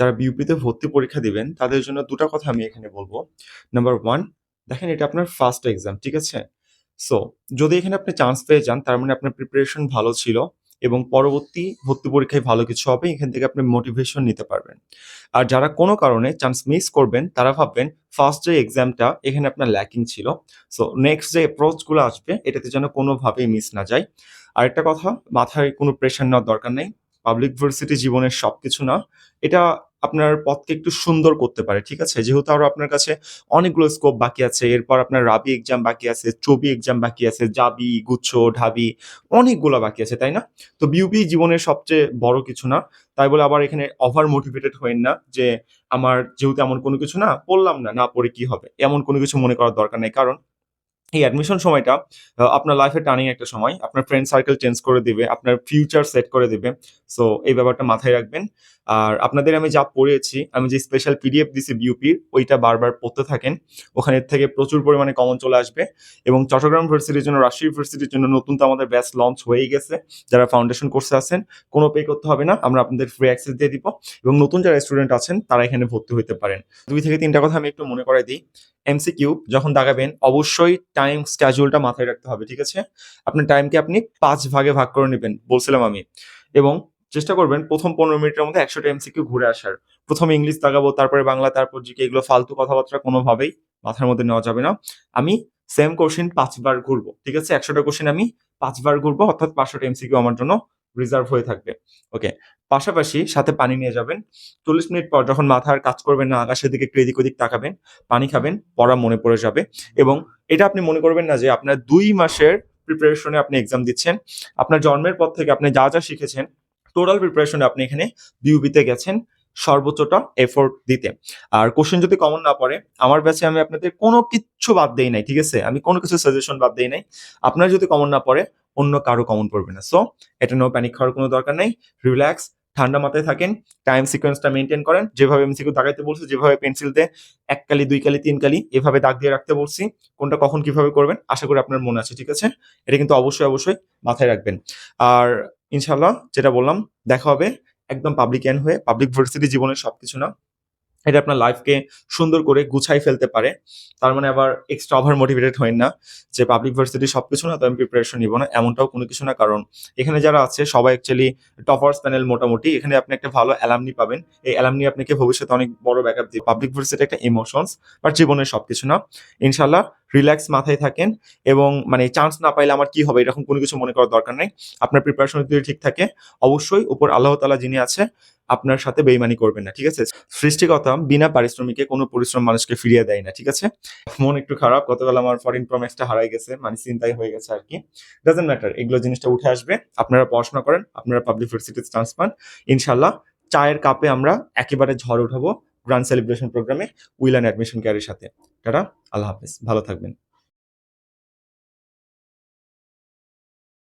যারা বিউপিতে ভর্তি পরীক্ষা দিবেন, তাদের জন্য দুটো কথা আমি এখানে বলব। নাম্বার ওয়ান দেখেন এটা আপনার ফার্স্ট এক্সাম ঠিক আছে? সো যদি এখানে আপনি চান্স পেয়ে যান, তার মানে আপনার প্রিপারেশন ভালো ছিল এবং পরবর্তী ভর্তি পরীক্ষায় ভালো কিছু হবে, এখান থেকে আপনি মোটিভেশন নিতে পারবেন। আর যারা কোনো কারণে চান্স মিস করবেন, তারা ভাববেন ফার্স্ট যে এক্সামটা এখানে আপনার ল্যাকিং ছিল। সো নেক্সট যে অ্যাপ্রোচগুলো আসবে, এটাতে যেন কোনোভাবেই মিস না যায়। আর একটা কথা, মাথায় কোনো প্রেশার নেওয়ার দরকার নেই। পাবলিক ভার্সিটি জীবনের সব কিছু না। এটা আপনার পথকে একটু সুন্দর করতে পারে, ঠিক আছে? যেহেতু আরও আপনার কাছে অনেকগুলো স্কোপ বাকি আছে, এরপর আপনার রাবি এক্সাম বাকি আছে, চবি এক্সাম বাকি আছে, জাবি, গুচ্ছ, ঢাবি অনেকগুলো বাকি আছে, তাই না? তো বিউপি জীবনের সবচেয়ে বড় কিছু না। তাই বলে আবার এখানে ওভার মোটিভেটেড হয়েন না যে, আমার যেহেতু এমন কোনো কিছু না পড়লাম না না পড়ে কি হবে? এমন কোনো কিছু মনে করার দরকার নেই। কারণ এই অ্যাডমিশন সময়টা আপনার লাইফে টার্নিং একটা সময়। আপনার ফ্রেন্ড সার্কেল চেঞ্জ করে দিবে, আপনার ফিউচার সেট করে দিবে। সো এই ব্যাপারটা মাথায় রাখবেন। আর আপনাদের আমি যা পড়িয়েছি আমি যে স্পেশাল পিডিএফ দিছি বিউপির ওইটা বারবার পড়তে থাকেন। ওখানে থেকে প্রচুর পরিমাণে কমন চলে আসবে। এবং চট্টগ্রাম ভার্সিটির জন্য, রাজশাহী ভার্সিটির জন্য নতুন তো আমাদের ব্যাচ লঞ্চ হয়েই গেছে। যারা ফাউন্ডেশন কোর্সে আছেন, কোনো পে করতে হবে না। আমরা আপনাদের ফ্রি অ্যাক্সেস দিয়ে দিব। এবং নতুন যারা স্টুডেন্ট আছেন, তারা এখানে ভর্তি হতে পারেন। দুই থেকে তিনটা কথা আমি একটু মনে করাই দিই। এমসিকিউ যখন দাগাবেন, অবশ্যই টাইম স্ক্যাজুয়ালটা মাথায় রাখতে হবে, ঠিক আছে? আপনার টাইমকে আপনি পাঁচ ভাগে ভাগ করে নেবেন, বলছিলাম আমি। এবং চেষ্টা করবেন প্রথম পনেরো মিনিটের মধ্যে একশোটা এমসিকিউ ঘুরে আসার। প্রথমে ইংলিশ দাগাবো তারপরে বাংলা, তারপর জিকে, এগুলো ফালতু কথাবার্তা কোনোভাবেই মাথার মধ্যে নেওয়া যাবে না। আমি সেম কোশ্চেন পাঁচবার ঘুরবো, ঠিক আছে? একশোটা কোশ্চেন আমি পাঁচবার ঘুরবো, অর্থাৎ পাঁচশোটা এমসিকিউ আমার জন্য রিজার্ভ হয়ে থাকবে। ওকে পাশাপাশি সাথে পানি নিয়ে যাবেন। চল্লিশ মিনিট পর যখন মাথার কাজ করবেন না, আকাশের দিকে একটু এদিক ওদিক তাকাবেন, পানি খাবেন, পড়া মনে পড়ে যাবে এবং এটা আপনি মনে করবেন না যে আপনার দুই মাসের প্রিপারেশনে আপনি এক্সাম দিচ্ছেন। আপনার জন্মের পর থেকে আপনি যা যা শিখেছেন টোটাল প্রিপারেশনে আপনি এখানে বিউবিতে গেছেন সর্বোচ্চটা এফোর্ট দিতে। আর কোশ্চেন যদি কমন না পড়ে, আমার ব্যাচে আমি আপনাদের কোনো কিচ্ছু বাদ দেই নাই, ঠিক আছে? আমি কোনো কিছু সাজেশন বাদ দেই নাই। আপনার যদি কমন না পড়ে, অন্য কারও কমন পড়বে না। সো এটা নো প্যানিক খাওয়ার কোনো দরকার নেই। রিল্যাক্স ঠান্ডা মাথায় থাকেন টাইম সিকোয়েন্সটা মেনটেন করেন। যেভাবে এমসিকিউ দাগাইতে বলছি, যেভাবে পেন্সিল দিয়ে এক কালি, দুই কালি, তিন কালি, এভাবে দাগ দিয়ে রাখতে বলছি, কোনটা কখন কীভাবে করবেন, আশা করি আপনার মনে আছে, ঠিক আছে? এটা কিন্তু অবশ্যই অবশ্যই মাথায় রাখবেন। আর ইনশাল্লাহ যেটা বললাম, দেখা হবে একদম পাবলিক অ্যান হয়ে পাবলিক ভার্সিটি জীবনের সবকিছু না। এটা আপনার লাইফকে সুন্দর করে গুছাই ফেলতে পারে। তার মানে আবার এক্সট্রা ওভার মোটিভেটেড হয় না যে পাবলিক ভার্সিটি সব কিছু না তো আমি প্রিপারেশন নিব না, এমনটাও কোনো কিছু না। কারণ এখানে যারা আছে, সবাই অ্যাকচুয়ালি টপার্স প্যানেল মোটামুটি। এখানে আপনি একটা ভালো অ্যালামনি পাবেন। এই অ্যালামনি আপনাকে ভবিষ্যতে অনেক বড় ব্যাকআপ দিয়ে পাবলিক ভার্সিটি একটা ইমোশনস বা জীবনের সব কিছু না। ইনশাল্লাহ রিল্যাক্স মাথায় থাকেন এবং মানে চান্স না পাইলে আমার কি হবে? এরকম কোনো কিছু মনে করার দরকার নেই। আপনার প্রিপারেশন যদি ঠিক থাকে, অবশ্যই উপর আল্লাহ তালা যিনি আছে, আপনার সাথে বেইমানি করবেন না, ঠিক আছে? সৃষ্টিকতা বিনা পারিশ্রমিকে কোনো পরিশ্রম মানুষকে ফিরিয়ে দেয় না, ঠিক আছে? মন একটু খারাপ, গতকাল আমার ফরেন প্রমেক্সটা হারাই গেছে মানে চিন্তাই হয়ে গেছে আর কি। ডাজেন্ট ম্যাটার এগুলো জিনিসটা উঠে আসবে, আপনারা পড়াশোনা করেন, আপনারা পাবলিক ভার্সিটিতে চান্স পান। ইনশাল্লাহ চায়ের কাপে আমরা একেবারে ঝড় উঠাবো গ্র্যান্ড সেলিব্রেশন প্রোগ্রামে উইল অ্যান্ড অ্যাডমিশন কেয়ারের সাথে। টাটা আল্লাহ হাফেজ। ভালো থাকবেন।